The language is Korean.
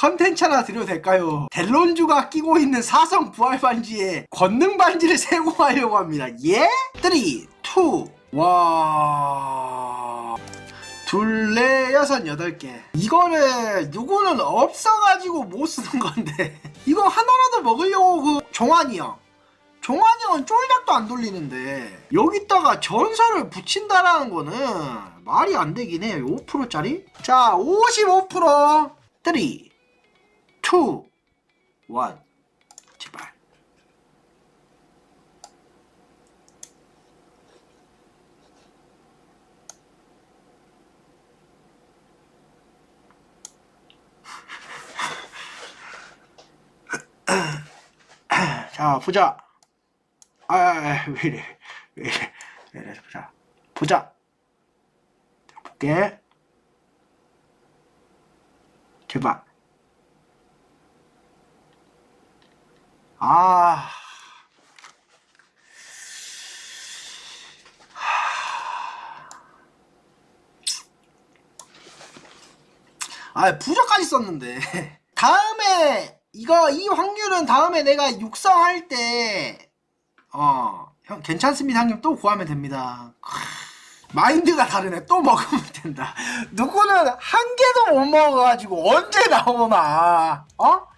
컨텐츠 하나 드려도 될까요? 델론주가 끼고 있는 사성 부활 반지에 권능 반지를 세공하려고 합니다. 예? 3, 2, 와. 둘, 넷, 여섯, 여덟 개. 이거는 누구는 없어가지고 못 쓰는 건데. 이거 하나라도 먹으려고 그 종환이 형. 종환이 형은 쫄작도 안 돌리는데 여기다가 전설을 붙인다라는 거는 말이 안 되긴 해요. 5%짜리? 자, 55% 3, 2, 1 제발. 자, 보자. 아, 아, 아, 왜 이래. 왜 이래. 왜 이래. 보자. 보자. 자, 볼게. 제발. 아. 아, 부저까지 썼는데. 다음에, 이거, 이 확률은 다음에 내가 육성할 때, 어, 형, 괜찮습니다, 형님. 또 구하면 됩니다. 크, 마인드가 다르네. 또 먹으면 된다. 누구는 한 개도 못 먹어가지고 언제 나오나, 어?